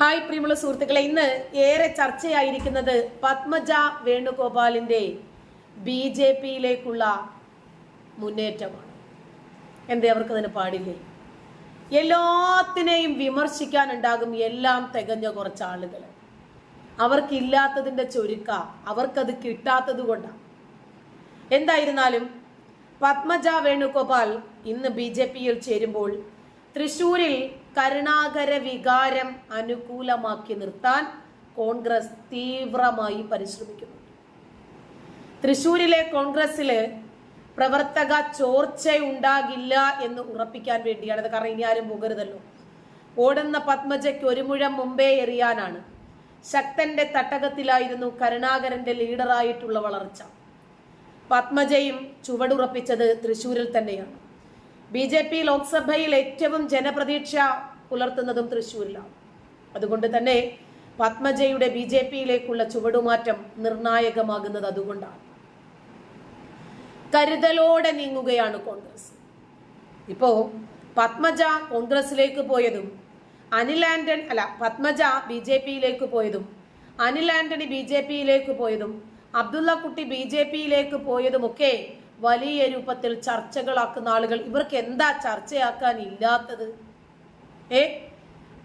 Hi പ്രിയമുള്ള സുഹൃത്തുക്കളെ ഇന്ന് ഏറെ ചർച്ചയായിരിക്കുന്നത് പത്മജ വേണുഗോപാലിന്റെ ബി ജെ പിയിലേക്കുള്ള മുന്നേറ്റമാണ്. എന്തേ അവർക്ക് അതിന് പാടില്ലേ? എല്ലാത്തിനെയും വിമർശിക്കാനുണ്ടാകും എല്ലാം തികഞ്ഞ കുറച്ച് ആളുകൾ അവർക്കില്ലാത്തതിന്റെ ചുരുക്ക അവർക്കത് കിട്ടാത്തത് കൊണ്ടാണ് എന്തായിരുന്നാലും പത്മജ വേണുഗോപാൽ ഇന്ന് ബി ജെ പിയിൽ ചേരുമ്പോൾ തൃശൂരിൽ കരുണാകര വികാരം അനുകൂലമാക്കി നിർത്താൻ കോൺഗ്രസ് തീവ്രമായി പരിശ്രമിക്കുന്നു. തൃശൂരിലെ കോൺഗ്രസിൽ പ്രവർത്തക ചോർച്ചയുണ്ടാകില്ല എന്ന് ഉറപ്പിക്കാൻ വേണ്ടിയാണ് അത് കാരണം ഇനി ആരും പോകരുതല്ലോ. ഓടുന്ന പത്മജയ്ക്ക് ഒരു മുഴം മുമ്പേ എറിയാനാണ്. ശക്തന്റെ തട്ടകത്തിലായിരുന്നു കരുണാകരന്റെ ലീഡറായിട്ടുള്ള വളർച്ച. പത്മജയും ചുവടുറപ്പിച്ചത് തൃശൂരിൽ തന്നെയാണ്. ബി ജെ പി ലോക്സഭയിൽ ഏറ്റവും ജനപ്രതീക്ഷ പുലർത്തുന്നതും തൃശൂരിലാണ് അതുകൊണ്ട് തന്നെ പത്മജയുടെ ബി ജെ പിയിലേക്കുള്ള ചുവടുമാറ്റം നിർണായകമാകുന്നത് അതുകൊണ്ടാണ്. കരുതലോടെ നീങ്ങുകയാണ് കോൺഗ്രസ്. ഇപ്പോ പത്മജ കോൺഗ്രസിലേക്ക് പോയതും അനിൽ ആന്റണി അല്ല പത്മജ ബി ജെ പിയിലേക്ക് പോയതും അനിൽ ആന്റണി ബി ജെ പിയിലേക്ക് പോയതും അബ്ദുള്ള കുട്ടി ബി ജെ പിയിലേക്ക് പോയതുമൊക്കെ വലിയ രൂപത്തിൽ ചർച്ചകളാക്കുന്ന ആളുകൾ. ഇവർക്ക് എന്താ ചർച്ചയാക്കാൻ ഇല്ലാത്തത് ഏ?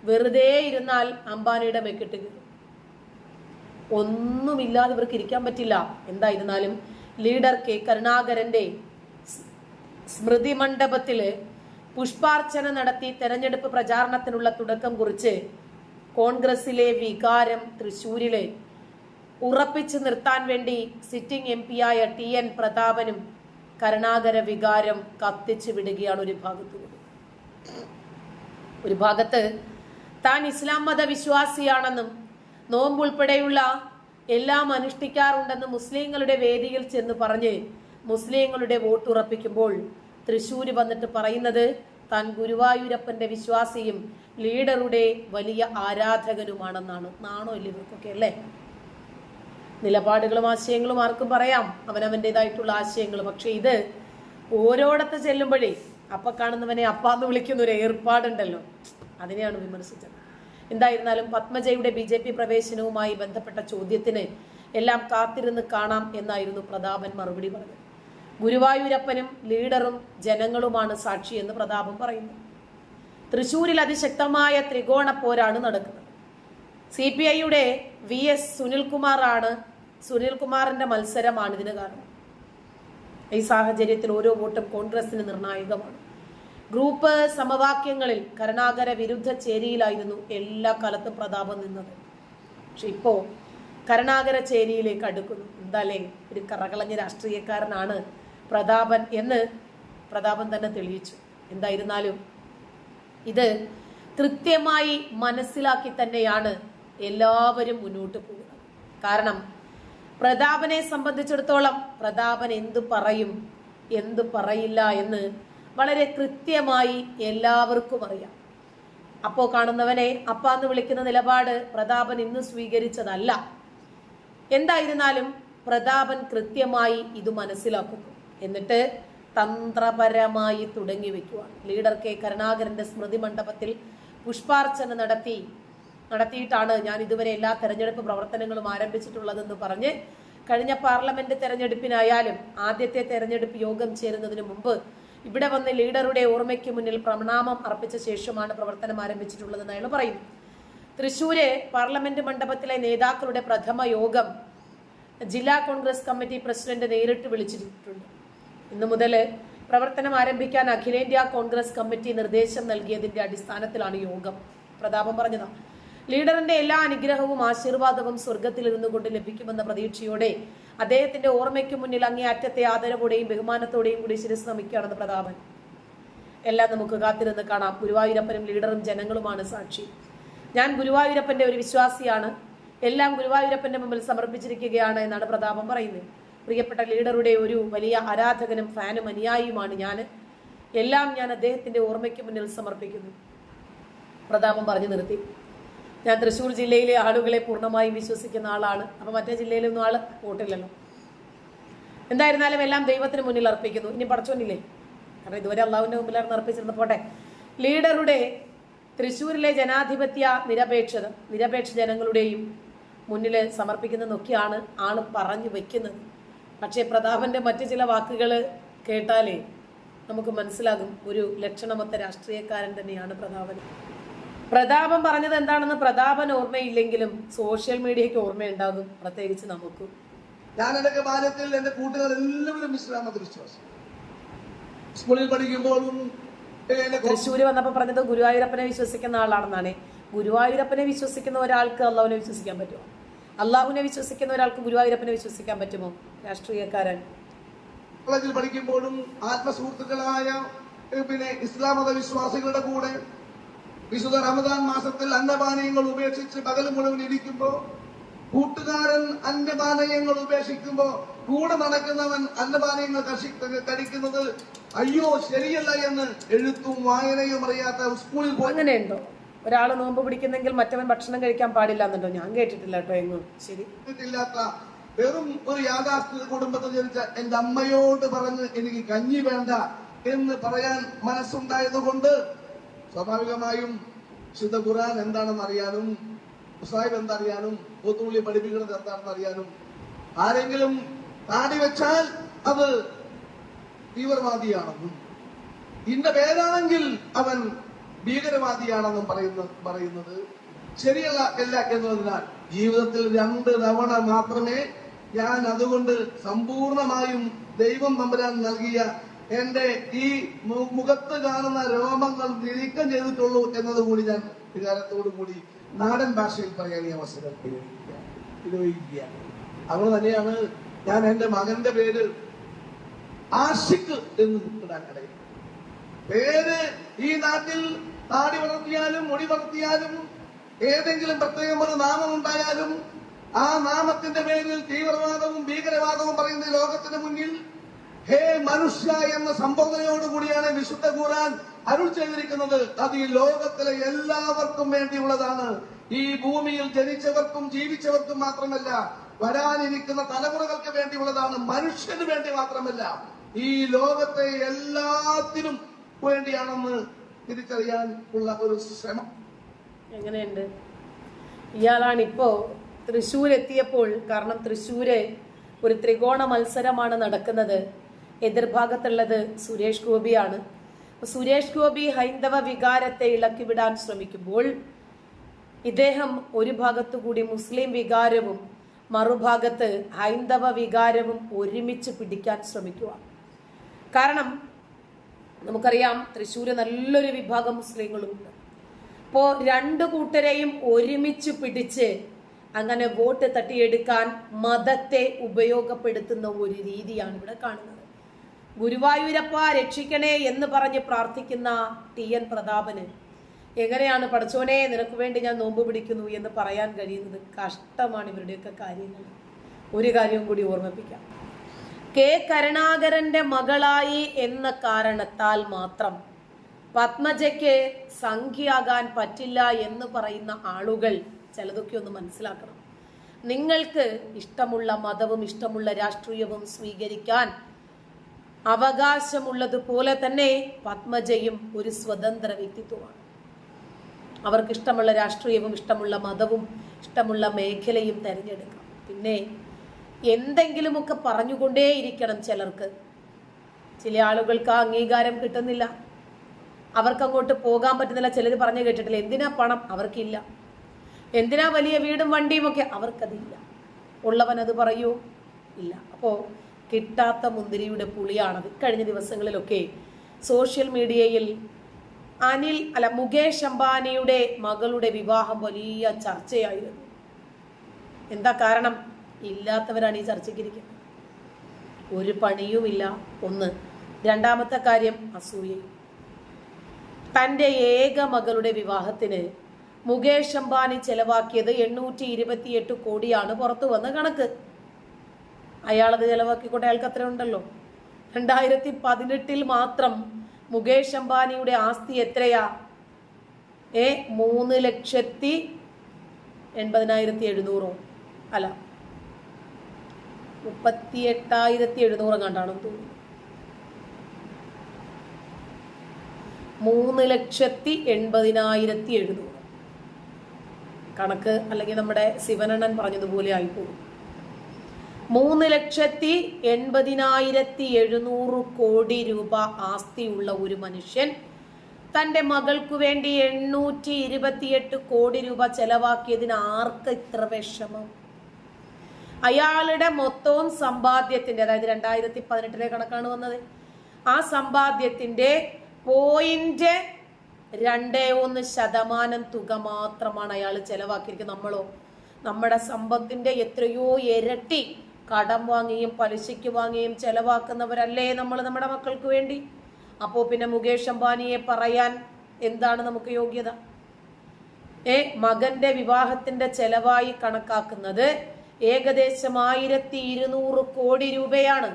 വെറുതെ ഇരുന്നാൽ അംബാനിയുടെ മെക്കിട്ട് ഒന്നുമില്ലാതെ ഇവർക്ക് ഇരിക്കാൻ പറ്റില്ല. എന്തായിരുന്നാലും ലീഡർ കെ കരുണാകരന്റെ സ്മൃതി മണ്ഡപത്തിൽ പുഷ്പാർച്ചന നടത്തി തെരഞ്ഞെടുപ്പ് പ്രചാരണത്തിനുള്ള തുടക്കം കുറിച്ച് കോൺഗ്രസിലെ വികാരം തൃശൂരിലെ ഉറപ്പിച്ചു നിർത്താൻ വേണ്ടി സിറ്റിംഗ് എം ആയ ടി എൻ പ്രതാപനും കരുണാകര വികാരം കത്തിച്ചു വിടുകയാണ് ഒരു ഭാഗത്തുകൂടി ഒരു ഭാഗത്ത് താൻ ഇസ്ലാം മതവിശ്വാസിയാണെന്നും നോമ്പ് ഉൾപ്പെടെയുള്ള എല്ലാം അനുഷ്ഠിക്കാറുണ്ടെന്ന് മുസ്ലിങ്ങളുടെ വേദിയിൽ ചെന്ന് പറഞ്ഞ് മുസ്ലിങ്ങളുടെ വോട്ട് ഉറപ്പിക്കുമ്പോൾ തൃശ്ശൂര് വന്നിട്ട് പറയുന്നത് താൻ ഗുരുവായൂരപ്പന്റെ വിശ്വാസിയും ലീഡറുടെ വലിയ ആരാധകനുമാണെന്നാണ്. നാണോ ഇല്ല ഇവർക്കൊക്കെ അല്ലേ? നിലപാടുകളും ആശയങ്ങളും ആർക്കും പറയാം. അവനവന്റെതായിട്ടുള്ള ആശയങ്ങൾ. പക്ഷെ ഇത് ഓരോടത്ത് ചെല്ലുമ്പോഴേ അപ്പ കാണുന്നവനെ അപ്പ എന്ന് വിളിക്കുന്ന ഒരു ഏർപ്പാടുണ്ടല്ലോ. അതിനെയാണ് വിമർശിച്ചത്. എന്തായിരുന്നാലും പത്മജയുടെ ബി ജെ പി പ്രവേശനവുമായി ബന്ധപ്പെട്ട ചോദ്യത്തിന് എല്ലാം കാത്തിരുന്ന് കാണാം എന്നായിരുന്നു പ്രതാപൻ മറുപടി പറഞ്ഞത്. ഗുരുവായൂരപ്പനും ലീഡറും ജനങ്ങളുമാണ് സാക്ഷി എന്ന് പ്രതാപൻ പറയുന്നു. തൃശൂരിൽ അതിശക്തമായ ത്രികോണ പോരാണ് നടക്കുന്നത്. സി പി ഐയുടെ വി എസ് സുനിൽകുമാറാണ് സുനിൽകുമാറിന്റെ മത്സരമാണ് ഇതിന് കാരണം. ഈ സാഹചര്യത്തിൽ ഓരോ വോട്ടും കോൺഗ്രസിന് നിർണായകമാണ്. ഗ്രൂപ്പ് സമവാക്യങ്ങളിൽ കരുണാകര വിരുദ്ധ ചേരിയിലായിരുന്നു എല്ലാ കാലത്തും പ്രതാപം നിന്നത്. പക്ഷെ ഇപ്പോ കരുണാകര ചേരിയിലേക്ക് അടുക്കുന്നു. എന്താലേ? ഒരു കറകളഞ്ഞ രാഷ്ട്രീയക്കാരനാണ് പ്രതാപൻ എന്ന് പ്രതാപൻ തന്നെ തെളിയിച്ചു. എന്തായിരുന്നാലും ഇത് കൃത്യമായി മനസ്സിലാക്കി തന്നെയാണ് എല്ലാവരും മുന്നോട്ട് പോകുന്നത്. കാരണം പ്രതാപനെ സംബന്ധിച്ചിടത്തോളം പ്രതാപൻ എന്തു പറയും എന്തു പറയില്ല എന്ന് വളരെ കൃത്യമായി എല്ലാവർക്കും അറിയാം. അപ്പോ കാണുന്നവനെ അപ്പ എന്ന് വിളിക്കുന്ന നിലപാട് പ്രതാപൻ ഇന്ന് സ്വീകരിച്ചതല്ല. എന്തായിരുന്നാലും പ്രതാപൻ കൃത്യമായി ഇത് മനസ്സിലാക്കുന്നു. എന്നിട്ട് തന്ത്രപരമായി തുടങ്ങി വെക്കുവാണ് ലീഡർ കെ കരുണാകരന്റെ സ്മൃതി മണ്ഡപത്തിൽ പുഷ്പാർച്ചന നടത്തി നടത്തിയിട്ടാണ് ഞാൻ ഇതുവരെ എല്ലാ തെരഞ്ഞെടുപ്പ് പ്രവർത്തനങ്ങളും ആരംഭിച്ചിട്ടുള്ളതെന്ന് പറഞ്ഞ് കഴിഞ്ഞ പാർലമെന്റ് തെരഞ്ഞെടുപ്പിനായാലും ആദ്യത്തെ തെരഞ്ഞെടുപ്പ് യോഗം ചേരുന്നതിന് മുമ്പ് ഇവിടെ വന്ന് ലീഡറുടെ ഓർമ്മയ്ക്ക് മുന്നിൽ പ്രണാമം അർപ്പിച്ച ശേഷമാണ് പ്രവർത്തനം ആരംഭിച്ചിട്ടുള്ളതെന്ന് അയാൾ പറയുന്നു തൃശൂര് പാർലമെന്റ് മണ്ഡപത്തിലെ നേതാക്കളുടെ പ്രഥമ യോഗം ജില്ലാ കോൺഗ്രസ് കമ്മിറ്റി പ്രസിഡന്റ് നേരിട്ട് വിളിച്ചിട്ടുണ്ട്. ഇന്നു മുതൽ പ്രവർത്തനം ആരംഭിക്കാൻ അഖിലേന്ത്യാ കോൺഗ്രസ് കമ്മിറ്റി നിർദ്ദേശം നൽകിയതിന്റെ അടിസ്ഥാനത്തിലാണ് യോഗം. പ്രതാപം പറഞ്ഞതാണ്. ലീഡറിന്റെ എല്ലാ അനുഗ്രഹവും ആശീർവാദവും സ്വർഗത്തിൽ ഇരുന്നു കൊണ്ട് ലഭിക്കുമെന്ന പ്രതീക്ഷയോടെ അദ്ദേഹത്തിന്റെ ഓർമ്മയ്ക്ക് മുന്നിൽ അങ്ങേ അറ്റത്തെ ആദരവോടെയും ബഹുമാനത്തോടെയും കൂടി ശിരസ് നമിക്കുകയാണെന്ന് പ്രതാപൻ. എല്ലാം നമുക്ക് കാത്തിരുന്ന് കാണാം. ഗുരുവായൂരപ്പനും ലീഡറും ജനങ്ങളുമാണ് സാക്ഷി. ഞാൻ ഗുരുവായൂരപ്പന്റെ ഒരു വിശ്വാസിയാണ്. എല്ലാം ഗുരുവായൂരപ്പന്റെ മുമ്പിൽ സമർപ്പിച്ചിരിക്കുകയാണ് എന്നാണ് പ്രതാപം പറയുന്നത്. പ്രിയപ്പെട്ട ലീഡറുടെ ഒരു വലിയ ആരാധകനും ഫാനും അനുയായിയുമാണ് ഞാൻ. എല്ലാം ഞാൻ അദ്ദേഹത്തിന്റെ ഓർമ്മയ്ക്ക് മുന്നിൽ സമർപ്പിക്കുന്നു. പ്രതാപം പറഞ്ഞു നിർത്തി. ഞാൻ തൃശ്ശൂർ ജില്ലയിലെ ആളുകളെ പൂർണമായും വിശ്വസിക്കുന്ന ആളാണ്. അപ്പോൾ മറ്റേ ജില്ലയിലൊന്നും ആൾ വോട്ടില്ലല്ലോ. എന്തായിരുന്നാലും എല്ലാം ദൈവത്തിന് മുന്നിൽ അർപ്പിക്കുന്നു. ഇനി പടച്ചോന്നില്ലേ കാരണം ഇതുവരെ അള്ളാഹുവിന്റെ മുമ്പിലായിരുന്നു അർപ്പിച്ചിരുന്ന പോട്ടെ. ലീഡറുടെ തൃശ്ശൂരിലെ ജനാധിപത്യ നിരപേക്ഷത നിരപേക്ഷ ജനങ്ങളുടെയും മുന്നിൽ സമർപ്പിക്കുന്നതൊക്കെയാണ് ആണ് പറഞ്ഞു വെക്കുന്നത്. പക്ഷേ പ്രതാപന്റെ മറ്റു ചില വാക്കുകൾ കേട്ടാലേ നമുക്ക് മനസ്സിലാകും. ഒരു ലക്ഷണമൊത്ത രാഷ്ട്രീയക്കാരൻ തന്നെയാണ് പ്രതാപൻ. പ്രതാപൻ പറഞ്ഞത് എന്താണെന്ന് പ്രതാപൻ ഓർമ്മയില്ലെങ്കിലും സോഷ്യൽ മീഡിയയ്ക്ക് ഓർമ്മയുണ്ടാകും. പ്രത്യേകിച്ച് നമുക്ക്. ഞാൻ എന്റെ ബാല്യത്തിൽ എന്റെ കൂട്ടുകാർ എല്ലാവരും ഇസ്ലാം വിശ്വാസം. സ്കൂളിൽ പഠിക്കുമ്പോഴും തൃശ്ശൂര് വന്നപ്പോ പറഞ്ഞത് ഗുരുവായൂരപ്പനെ വിശ്വസിക്കുന്ന ആളാണെന്നാണ്. ഗുരുവായൂരപ്പനെ വിശ്വസിക്കുന്ന ഒരാൾക്ക് അള്ളാഹുനെ വിശ്വസിക്കാൻ പറ്റുമോ? അള്ളാഹുവിനെ വിശ്വസിക്കുന്ന ഒരാൾക്ക് ഗുരുവായൂരപ്പനെ വിശ്വസിക്കാൻ പറ്റുമോ? രാഷ്ട്രീയക്കാരൻ. കോളേജിൽ പഠിക്കുമ്പോഴും ആത്മസുഹൃത്തുക്കളായ പിന്നെ ഇസ്ലാം മത വിശ്വാസികളുടെ കൂടെ വിശുദ്ധ റമദാൻ മാസത്തിൽ അന്നപാനീയങ്ങൾ ഉപേക്ഷിച്ച് പകൽ മുഴുവൻ ഇരിക്കുമ്പോ കൂട്ടുകാരൻ അന്നപാനീയങ്ങൾ ഉപേക്ഷിക്കുമ്പോ കൂടെ നടക്കുന്നവൻ അന്നപാനീയങ്ങൾ കഴിക്കുന്നത് അയ്യോ ശരിയല്ല എന്ന് എഴുത്തും വായനയും അറിയാത്ത സ്കൂളിൽ അങ്ങനെയുണ്ടോ? ഒരാൾ നോമ്പ് പിടിക്കുന്നെങ്കിൽ മറ്റവൻ ഭക്ഷണം കഴിക്കാൻ പാടില്ല എന്നുണ്ടോ? ഞാൻ കേട്ടിട്ടില്ല കേട്ടോ എങ്ങും. ശരി. ഇല്ലാത്ത വെറും ഒരു യാഥാർത്ഥ്യ കുടുംബത്തിൽ ജനിച്ച എന്റെ അമ്മയോട് പറഞ്ഞ് എനിക്ക് കഞ്ഞി വേണ്ട എന്ന് പറയാൻ മനസ്സുണ്ടായതുകൊണ്ട് സ്വാഭാവികമായും ശുദ്ധ ഖുർആൻ എന്താണെന്ന് അറിയാനും മുസാഹിബ് എന്തറിയാനും പോത്തുള്ളി പഠിപ്പിക്കുന്നത് എന്താണെന്ന് അറിയാനും ആരെങ്കിലും താടി വെച്ചാൽ അത് തീവ്രവാദിയാണെന്നും ഇന്ന പേരാണെങ്കിൽ അവൻ ഭീകരവാദിയാണെന്നും പറയുന്ന പറയുന്നത് ശരിയല്ല അല്ല എന്നതിനാൽ ജീവിതത്തിൽ രണ്ട് തവണ മാത്രമേ ഞാൻ അതുകൊണ്ട് സമ്പൂർണമായും ദൈവം നമ്പരാൻ നൽകിയ എന്റെ ഈ മുഖത്ത് കാണുന്ന രോമങ്ങൾ നീക്കം ചെയ്തിട്ടുള്ളൂ എന്നതുകൂടി ഞാൻ വികാരത്തോടു കൂടി നാടൻ ഭാഷയിൽ പറയാൻ ഈ അവസരം. ഉപയോഗിക്കുകയാണ് അവർ തന്നെയാണ് ഞാൻ എന്റെ മകന്റെ പേര് ആഷിഖ് എന്ന് ഇടാൻ ഇടയിൽ പേര് ഈ നാട്ടിൽ താടി വളർത്തിയാലും മുടി വളർത്തിയാലും ഏതെങ്കിലും പ്രത്യേകം ഒരു നാമം ഉണ്ടായാലും ആ നാമത്തിന്റെ പേരിൽ തീവ്രവാദവും ഭീകരവാദവും പറയുന്ന ലോകത്തിന് മുന്നിൽ ഹേ മനുഷ്യ എന്ന സംബോധനയോടുകൂടിയാണ് വിശുദ്ധ ഖുർആൻ അരുൾ ചെയ്തിരിക്കുന്നത്. അത് ഈ ലോകത്തിലെ എല്ലാവർക്കും വേണ്ടിയുള്ളതാണ്. ഈ ഭൂമിയിൽ ജനിച്ചവർക്കും ജീവിച്ചവർക്കും മാത്രമല്ല വരാനിരിക്കുന്ന തലമുറകൾക്ക് വേണ്ടിയുള്ളതാണ്. മനുഷ്യന് വേണ്ടി മാത്രമല്ല ഈ ലോകത്തെ എല്ലാത്തിനും വേണ്ടിയാണെന്ന് തിരിച്ചറിയാൻ ഉള്ള ഒരു ശ്രമം. എങ്ങനെയുണ്ട്? ഇയാളാണ് ഇപ്പോ തൃശ്ശൂർ എത്തിയപ്പോൾ കാരണം തൃശ്ശൂര് ഒരു ത്രികോണ മത്സരമാണ് നടക്കുന്നത്. എതിർഭാഗത്തുള്ളത് സുരേഷ് ഗോപിയാണ്. സുരേഷ് ഗോപി ഹൈന്ദവ വികാരത്തെ ഇളക്കിവിടാൻ ശ്രമിക്കുമ്പോൾ ഇദ്ദേഹം ഒരു ഭാഗത്തുകൂടി മുസ്ലിം വികാരവും മറുഭാഗത്ത് ഹൈന്ദവ വികാരവും ഒരുമിച്ച് പിടിക്കാൻ ശ്രമിക്കുക കാരണം നമുക്കറിയാം തൃശ്ശൂര് നല്ലൊരു വിഭാഗം മുസ്ലിങ്ങളുണ്ട്. അപ്പോൾ രണ്ട് കൂട്ടരെയും ഒരുമിച്ച് പിടിച്ച് അങ്ങനെ വോട്ട് തട്ടിയെടുക്കാൻ മതത്തെ ഉപയോഗപ്പെടുത്തുന്ന ഒരു രീതിയാണ് ഇവിടെ കാണുന്നത്. ഗുരുവായൂരപ്പ രക്ഷിക്കണേ എന്ന് പറഞ്ഞ് പ്രാർത്ഥിക്കുന്ന ടി എൻ പ്രതാപന്. എങ്ങനെയാണ് പഠിച്ചോനെ നിനക്ക് വേണ്ടി ഞാൻ നോമ്പ് പിടിക്കുന്നു എന്ന് പറയാൻ കഴിയുന്നത് കഷ്ടമാണ് ഇവരുടെയൊക്കെ കാര്യങ്ങൾ. ഒരു കാര്യവും കൂടി ഓർമ്മിപ്പിക്കാം. കെ കരുണാകരന്റെ മകളായി എന്ന കാരണത്താൽ മാത്രം പത്മജയ്ക്ക് സംഖ്യയാകാൻ പറ്റില്ല എന്ന് പറയുന്ന ആളുകൾ ചിലതൊക്കെ ഒന്ന് മനസ്സിലാക്കണം. നിങ്ങൾക്ക് ഇഷ്ടമുള്ള മതവും ഇഷ്ടമുള്ള രാഷ്ട്രീയവും സ്വീകരിക്കാൻ അവകാശമുള്ളതുപോലെ തന്നെ പത്മജയും ഒരു സ്വതന്ത്ര വ്യക്തിത്വമാണ്. അവർക്ക് ഇഷ്ടമുള്ള രാഷ്ട്രീയവും ഇഷ്ടമുള്ള മതവും ഇഷ്ടമുള്ള മേഖലയും തിരഞ്ഞെടുക്കാം. പിന്നെ എന്തെങ്കിലുമൊക്കെ പറഞ്ഞുകൊണ്ടേയിരിക്കണം ചിലർക്ക്. ചില ആളുകൾക്ക് ആ അംഗീകാരം കിട്ടുന്നില്ല. അവർക്ക് അങ്ങോട്ട് പോകാൻ പറ്റുന്നില്ല. ചിലർ പറഞ്ഞു കേട്ടിട്ടില്ല. എന്തിനാ പണം? അവർക്കില്ല. എന്തിനാ വലിയ വീടും വണ്ടിയും ഒക്കെ അവർക്കതില്ല. ഉള്ളവൻ അത് പറയൂ. ഇല്ല. അപ്പോൾ കിട്ടാത്ത മുന്തിരിയുടെ പുളിയാണത്. കഴിഞ്ഞ ദിവസങ്ങളിലൊക്കെ സോഷ്യൽ മീഡിയയിൽ അനിൽ അല്ല മുകേഷ് അംബാനിയുടെ മകളുടെ വിവാഹം വലിയ ചർച്ചയായിരുന്നു. എന്താ കാരണം? ഇല്ലാത്തവരാണ് ഈ ചർച്ചയ്ക്ക് ഇരിക്കുന്നത് ഒരു പണിയുമില്ല. ഒന്ന് രണ്ടാമത്തെ കാര്യം അസൂയയും. തന്റെ ഏക മകളുടെ വിവാഹത്തിന് മുകേഷ് അംബാനി ചെലവാക്കിയത് എണ്ണൂറ്റി ഇരുപത്തിയെട്ട് കോടിയാണ് പുറത്തു വന്ന കണക്ക്. അയാളത് ചെലവാക്കിക്കൊണ്ട് അയാൾക്ക് അത്ര ഉണ്ടല്ലോ. രണ്ടായിരത്തി പതിനെട്ടിൽ മാത്രം മുകേഷ് അംബാനിയുടെ ആസ്തി എത്രയാ? ഏ മൂന്ന് ലക്ഷത്തി എൺപതിനായിരത്തി എഴുന്നൂറോ അല്ല മുപ്പത്തി എട്ടായിരത്തി എഴുന്നൂറ് കണ്ടാണെന്ന് തോന്നുന്നു. മൂന്ന് ലക്ഷത്തി എൺപതിനായിരത്തി എഴുന്നൂറ് കണക്ക് അല്ലെങ്കിൽ നമ്മുടെ ശിവനണ്ണൻ പറഞ്ഞതുപോലെ ആയിപ്പോകും. മൂന്ന് ലക്ഷത്തി എൺപതിനായിരത്തി എഴുന്നൂറ് കോടി രൂപ ആസ്തിയുള്ള ഒരു മനുഷ്യൻ തന്റെ മകൾക്കു വേണ്ടി എണ്ണൂറ്റി ഇരുപത്തിയെട്ട് കോടി രൂപ ചെലവാക്കിയതിന് ആർക്ക് ഇത്ര വിഷമം? അയാളുടെ മൊത്തവും സമ്പാദ്യത്തിന്റെ അതായത് രണ്ടായിരത്തി പതിനെട്ടിലെ കണക്കാണ് വന്നത്. ആ സമ്പാദ്യത്തിന്റെ പോയിന്റ് രണ്ടേ ഒന്ന് ശതമാനം തുക മാത്രമാണ് അയാൾ ചെലവാക്കിയിരിക്കുന്നത്. നമ്മളോ നമ്മുടെ സമ്പത്തിന്റെ എത്രയോ ഇരട്ടി കടം വാങ്ങിയും പലിശയ്ക്ക് വാങ്ങിയും ചെലവാക്കുന്നവരല്ലേ നമ്മൾ നമ്മുടെ മക്കൾക്ക് വേണ്ടി? അപ്പോൾ പിന്നെ മുകേഷ് അംബാനിയെ പറയാൻ എന്താണ് നമുക്ക് യോഗ്യത? ഏ മകന്റെ വിവാഹത്തിന്റെ ചെലവായി കണക്കാക്കുന്നത് ഏകദേശം ആയിരത്തി ഇരുന്നൂറ് കോടി രൂപയാണ്.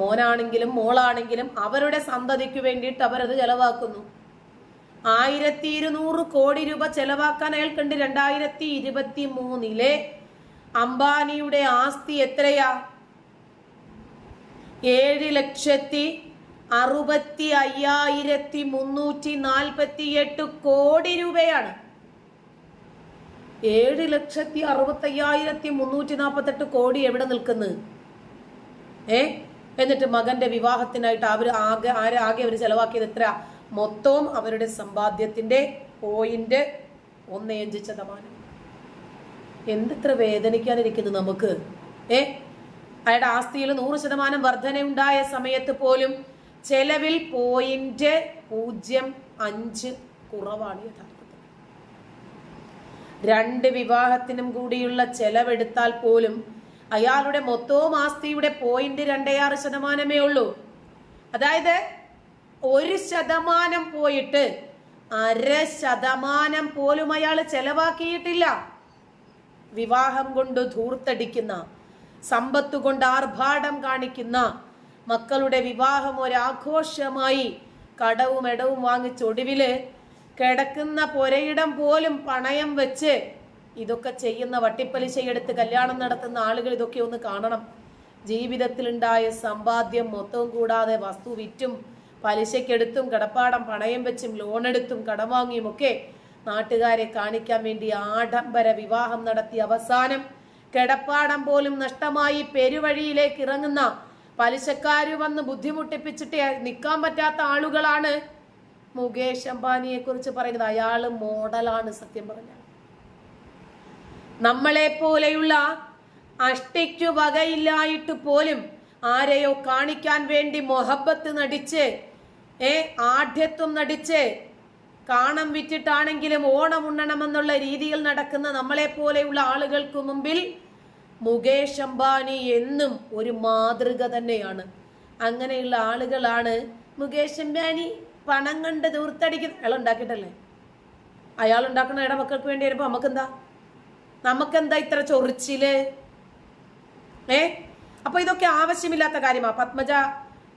മോനാണെങ്കിലും മോളാണെങ്കിലും അവരുടെ സന്തതിക്ക് വേണ്ടിയിട്ട് അവരത് ചെലവാക്കുന്നു. ആയിരത്തി ഇരുന്നൂറ് കോടി രൂപ ചെലവാക്കാൻ അയാൾക്കുണ്ട് രണ്ടായിരത്തി ഇരുപത്തി മൂന്നിലെ അംബാനിയുടെ ആസ്തി എത്രയാ? ഏഴ് ലക്ഷത്തി അറുപത്തി അയ്യായിരത്തി മുന്നൂറ്റി നാൽപ്പത്തി എട്ട് കോടി രൂപയാണ്. ഏഴ് ലക്ഷത്തി അറുപത്തി അയ്യായിരത്തി മുന്നൂറ്റി നാൽപ്പത്തെട്ട് കോടി എവിടെ നിൽക്കുന്നു? ഏ? എന്നിട്ട് മകന്റെ വിവാഹത്തിനായിട്ട് അവർ ആകെ ആരെ ആകെ അവർ ചെലവാക്കിയത് എത്ര? മൊത്തവും അവരുടെ സമ്പാദ്യത്തിന്റെ പോയിന്റ് ഒന്ന് അഞ്ച് ശതമാനം. എന്തിത്ര വേദനിക്കാനിരിക്കുന്നു നമുക്ക്? ഏ? അയാളുടെ ആസ്തിയിൽ നൂറ് ശതമാനം വർധനയുണ്ടായ സമയത്ത് പോലും ചെലവിൽ പോയിന്റ് പൂജ്യം അഞ്ച് കുറവാണ് യഥാർത്ഥത്തിൽ. രണ്ട് വിവാഹത്തിനും കൂടിയുള്ള ചെലവെടുത്താൽ പോലും അയാളുടെ മൊത്തവും ആസ്തിയുടെ പോയിന്റ് രണ്ടേ ആറ് ശതമാനമേ ഉള്ളൂ. അതായത് ഒരു ശതമാനം പോയിട്ട് അര ശതമാനം പോലും അയാൾ ചെലവാക്കിയിട്ടില്ല. വിവാഹം കൊണ്ട് ധൂർത്തടിക്കുന്ന സമ്പത്ത് കൊണ്ട് ആർഭാടം കാണിക്കുന്ന മക്കളുടെ വിവാഹം ഒരാഘോഷമായി കടവും എടവും വാങ്ങിച്ച് ഒടുവിൽ കിടക്കുന്ന പൊരയിടം പോലും പണയം വെച്ച് ഇതൊക്കെ ചെയ്യുന്ന വട്ടിപ്പലിശയെടുത്ത് കല്യാണം നടത്തുന്ന ആളുകൾ ഇതൊക്കെ ഒന്ന് കാണണം. ജീവിതത്തിലുണ്ടായ സമ്പാദ്യം മൊത്തവും കൂടാതെ വസ്തു വിറ്റും പലിശക്കെടുത്തും കിടപ്പാടം പണയം വെച്ചും ലോണെടുത്തും കടം വാങ്ങിയും ഒക്കെ നാട്ടുകാരെ കാണിക്കാൻ വേണ്ടി ആഡംബര വിവാഹം നടത്തി അവസാനം കിടപ്പാടം പോലും നഷ്ടമായി പെരുവഴിയിലേക്ക് ഇറങ്ങുന്ന പലിശക്കാര് വന്ന് ബുദ്ധിമുട്ടിപ്പിച്ചിട്ട് നിൽക്കാൻ പറ്റാത്ത ആളുകളാണ് മുകേഷ് അംബാനിയെ കുറിച്ച് പറയുന്നത്. അയാൾ മോഡലാണ് സത്യം പറഞ്ഞാൽ. നമ്മളെ പോലെയുള്ള അഷ്ടിക്കു വകയില്ലായിട്ട് പോലും ആരെയോ കാണിക്കാൻ വേണ്ടി മൊഹബത്ത് നടിച്ച് ഏ ആഢ്യത്വം നടിച്ച് കാണം വിറ്റിട്ടാണെങ്കിലും ഓണം ഉണ്ണണമെന്നുള്ള രീതിയിൽ നടക്കുന്ന നമ്മളെ പോലെയുള്ള ആളുകൾക്ക് മുമ്പിൽ മുകേഷ് അംബാനി എന്നും ഒരു മാതൃക തന്നെയാണ്. അങ്ങനെയുള്ള ആളുകളാണ് മുകേഷ് അംബാനി പണം കണ്ട് ദൂർത്തടിക്കുന്ന അയാൾ ഉണ്ടാക്കിയിട്ടല്ലേ? അയാൾ ഉണ്ടാക്കുന്ന ഇടമക്കൾക്ക് വേണ്ടി വരുമ്പോ നമുക്കെന്താ? നമുക്കെന്താ ഇത്ര ചൊറിച്ചിൽ? ഏ? അപ്പൊ ഇതൊക്കെ ആവശ്യമില്ലാത്ത കാര്യമാ. പത്മജ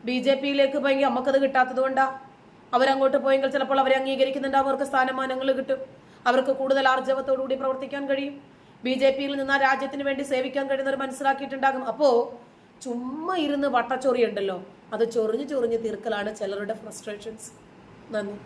ബി ജെ പിയിലേക്ക് പോയെങ്കിൽ നമുക്കത് കിട്ടാത്തത് കൊണ്ടാ. അവരങ്ങോട്ട് പോയെങ്കിൽ ചിലപ്പോൾ അവരെ അംഗീകരിക്കുന്നുണ്ടാവും അവർക്ക് സ്ഥാനമാനങ്ങൾ കിട്ടും. അവർക്ക് കൂടുതൽ ആർജവത്തോടുകൂടി പ്രവർത്തിക്കാൻ കഴിയും. ബി ജെ പിയിൽ നിന്ന് ആ രാജ്യത്തിന് വേണ്ടി സേവിക്കാൻ കഴിയുന്നവർ മനസ്സിലാക്കിയിട്ടുണ്ടാകും. അപ്പോ ചുമ്മാ ഇരുന്ന് വട്ടച്ചൊറിയുണ്ടല്ലോ. അത് ചൊറിഞ്ഞ് ചൊറിഞ്ഞ് തീർക്കലാണ് ചിലരുടെ ഫ്രസ്ട്രേഷൻസ് നന്ദി.